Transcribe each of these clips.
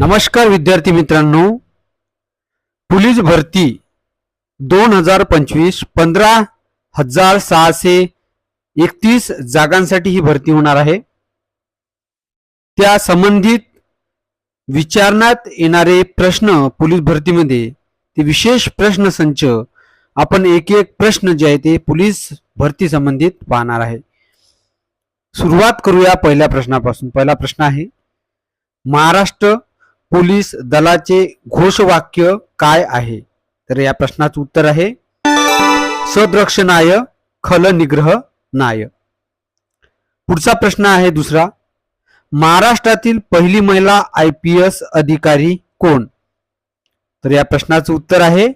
नमस्कार विद्यार्थी मित्रांनो. पोलीस भरती दोन हजार पंचवीस पंधरा हजार सहाशे एकतीस जागांसाठी ही भरती होणार आहे. त्या संबंधित विचारण्यात येणारे प्रश्न पोलीस भरतीमध्ये ते विशेष प्रश्न संच आपण एक एक प्रश्न जे आहे ते पोलीस भरती संबंधित पाहणार आहे. सुरुवात करूया पहिल्या प्रश्नापासून. पहिला प्रश्न आहे महाराष्ट्र पोलीस दलाचे घोषवाक्य काय आहे? तर या प्रश्नाचं उत्तर आहे सदरक्षणाय खल निग्रह नाय. पुढचा प्रश्न आहे दुसरा महाराष्ट्रातील पहिली महिला आय पी एस अधिकारी कोण? तर या प्रश्नाचं उत्तर आहे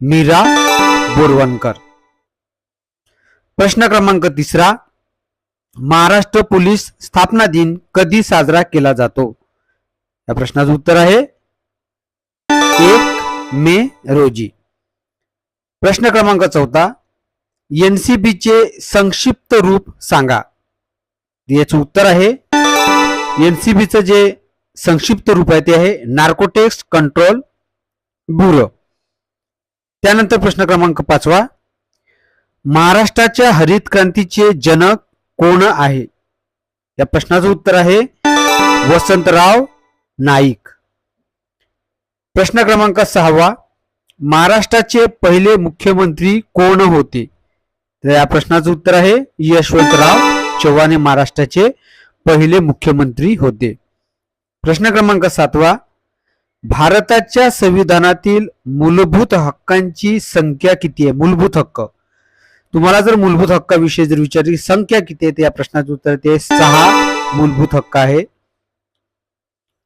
मीरा बोरवणकर. प्रश्न क्रमांक तिसरा महाराष्ट्र पोलीस स्थापना दिन कधी साजरा केला जातो? या प्रश्नाचं उत्तर आहे एक मे रोजी. प्रश्न क्रमांक चौथा एनसीबी चे संक्षिप्त रूप सांगा. याचं उत्तर आहे एनसीबीचं जे संक्षिप्त रूप आहे ते आहे नार्कोटेक्स कंट्रोल ब्युरो त्यानंतर प्रश्न क्रमांक पाचवा महाराष्ट्राच्या हरित क्रांतीचे जनक कोण आहे? या प्रश्नाचं उत्तर आहे वसंतराव नाईक. प्रश्न क्रमांक सहावा. महाराष्ट्राचे पहिले मुख्यमंत्री कोण होते? तर या प्रश्नाचं उत्तर आहे यशवंतराव चव्हाण हे महाराष्ट्राचे पहिले मुख्यमंत्री होते. प्रश्न क्रमांक सातवा. भारताच्या संविधानातील मूलभूत हक्कांची संख्या किती आहे? मूलभूत हक्क. तुम्हाला जर मूलभूत हक्काविषयी जर विचारली संख्या किती आहे? तर या प्रश्नाचं उत्तर ते सहा मूलभूत हक्क आहे.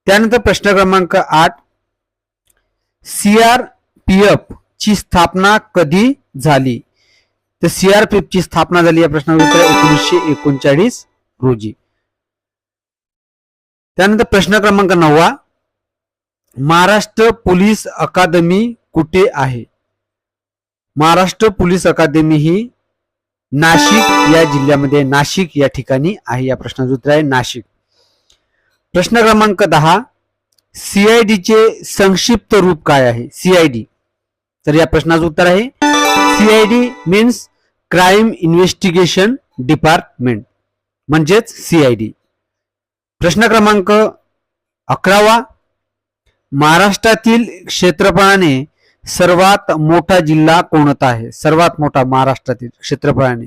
त्यानंतर प्रश्न क्रमांक आठ सीआरपीएफ ची स्थापना कधी झाली? तर सीआरपीएफ ची स्थापना झाली या प्रश्नाचं उत्तर एकोणीसशे एकोणचाळीस रोजी. त्यानंतर प्रश्न क्रमांक नववा महाराष्ट्र पोलीस अकादमी कुठे आहे? महाराष्ट्र पोलीस अकादमी ही नाशिक या जिल्ह्यामध्ये नाशिक या ठिकाणी आहे या प्रश्नाचं उत्तर आहे नाशिक. प्रश्न क्रमांक दहा सीआयडीचे संक्षिप्त रूप काय आहे? सीआयडी तर या प्रश्नाचं उत्तर आहे CID means crime investigation department म्हणजेच सीआयडी प्रश्न क्रमांक अकरावा महाराष्ट्रातील क्षेत्रफळाने सर्वात मोठा जिल्हा कोणता आहे? सर्वात मोठा महाराष्ट्रातील क्षेत्रफळाने.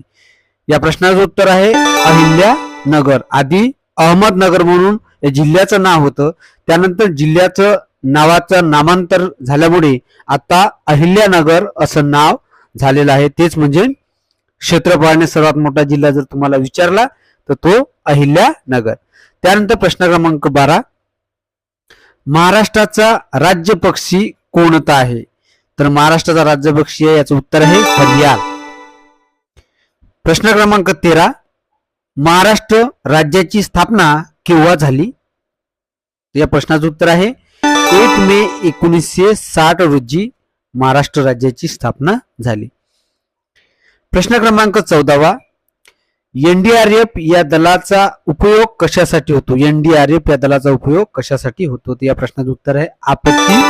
या प्रश्नाचं उत्तर आहे अहिल्यानगर आधी अहमदनगर म्हणून या जिल्ह्याचं नाव होतं. त्यानंतर जिल्ह्याचं नावाचं नामांतर झाल्यामुळे आता अहिल्यानगर असं नाव झालेलं आहे. तेच म्हणजे क्षेत्रफळाने सर्वात मोठा जिल्हा जर तुम्हाला विचारला तर तो अहिल्यानगर. त्यानंतर प्रश्न क्रमांक बारा. महाराष्ट्राचा राज्य पक्षी कोणता आहे? तर महाराष्ट्राचा राज्य पक्षी आहे याचं उत्तर आहे हरियाल प्रश्न क्रमांक तेरा. महाराष्ट्र राज्याची स्थापना केव्हा झाली? या प्रश्नाचं उत्तर आहे एक मे एकोणीसशे साठ रोजी महाराष्ट्र राज्याची स्थापना झाली. प्रश्न क्रमांक चौदावा एनडीआरएफ या दलाचा उपयोग कशासाठी होतो? एनडीआरएफ या दलाचा उपयोग कशासाठी होतो? तर या प्रश्नाचं उत्तर आहे आपत्ती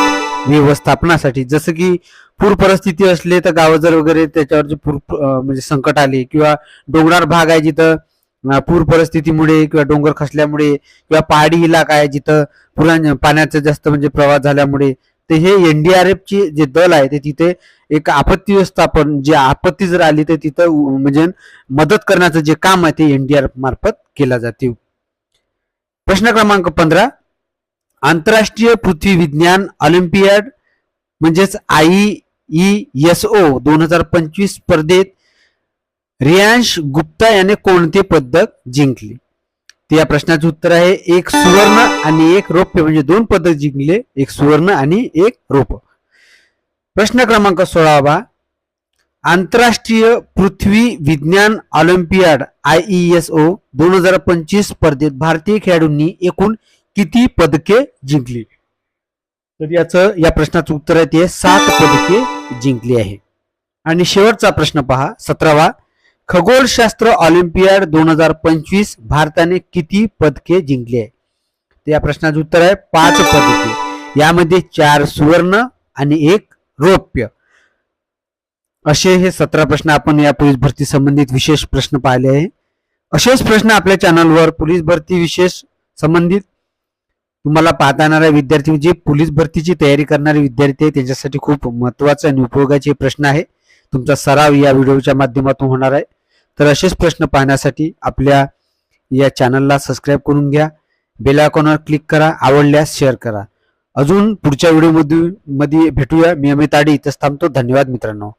व्यवस्थापनासाठी. जसं की पूर परिस्थिती असले तर गावजर वगैरे त्याच्यावर जे पूर म्हणजे संकट आले किंवा डोंगराळ भाग आहे जिथं पूर परिस्थितीमुळे किंवा डोंगर खसल्यामुळे किंवा पहाडी इलाका आहे जिथं पुरा पाण्याचा जास्त म्हणजे प्रवाह झाल्यामुळे ते हे एनडीआरएफचे जे दल आहे ते तिथे एक आपत्ती व्यवस्थापन जे आपत्ती जर आली तर तिथं म्हणजे मदत करण्याचं जे काम आहे ते एनडीआरएफ मार्फत केला जाते. प्रश्न क्रमांक पंधरा आंतरराष्ट्रीय पृथ्वी विज्ञान ऑलिम्पियाड म्हणजेच आय ई एस ओ दोन हजार पंचवीस स्पर्धेत रियांश गुप्ता याने कोणते पदक जिंकले? ते या प्रश्नाचं उत्तर आहे एक सुवर्ण आणि एक रौप्य म्हणजे दोन पदक जिंकले एक सुवर्ण आणि एक रौप्य प्रश्न क्रमांक सोळावा. आंतरराष्ट्रीय पृथ्वी विज्ञान olympiad I E S O दोन हजार पंचवीस स्पर्धेत भारतीय खेळाडूंनी एकूण किती पदके जिंकली? तर याचं या प्रश्नाचं उत्तर आहे ते सात पदके जिंकली आहे. आणि शेवटचा प्रश्न पहा सतरावा. खगोलशास्त्र ऑलिम्पियाड दोन हजार पंचवीस भारताने किती पदके जिंकली आहे? तर या प्रश्नाचं उत्तर आहे पाच पदके. यामध्ये चार सुवर्ण आणि एक रौप्य. असे हे सतरा प्रश्न आपण या पोलीस भरती संबंधित विशेष प्रश्न पाहिले आहे. असेच प्रश्न आपल्या चॅनलवर पोलीस भरती विशेष संबंधित. तुम्हाला पाहता येणारे विद्यार्थी जे पोलीस भरतीची तयारी करणारे विद्यार्थी आहे त्यांच्यासाठी खूप महत्त्वाचे आणि उपयोगाचे प्रश्न आहे. तुमचा सराव या व्हिडिओच्या माध्यमातून होणार आहे. तर असेच प्रश्न पाहण्यासाठी आपल्या या चॅनलला सबस्क्राईब करून घ्या. बेल आयकॉनवर क्लिक करा. आवडल्यास शेअर करा. अजून पुढच्या व्हिडिओमध्ये मध्ये भेटूया. मी अमित आडी इथंच थांबतो. धन्यवाद मित्रांनो.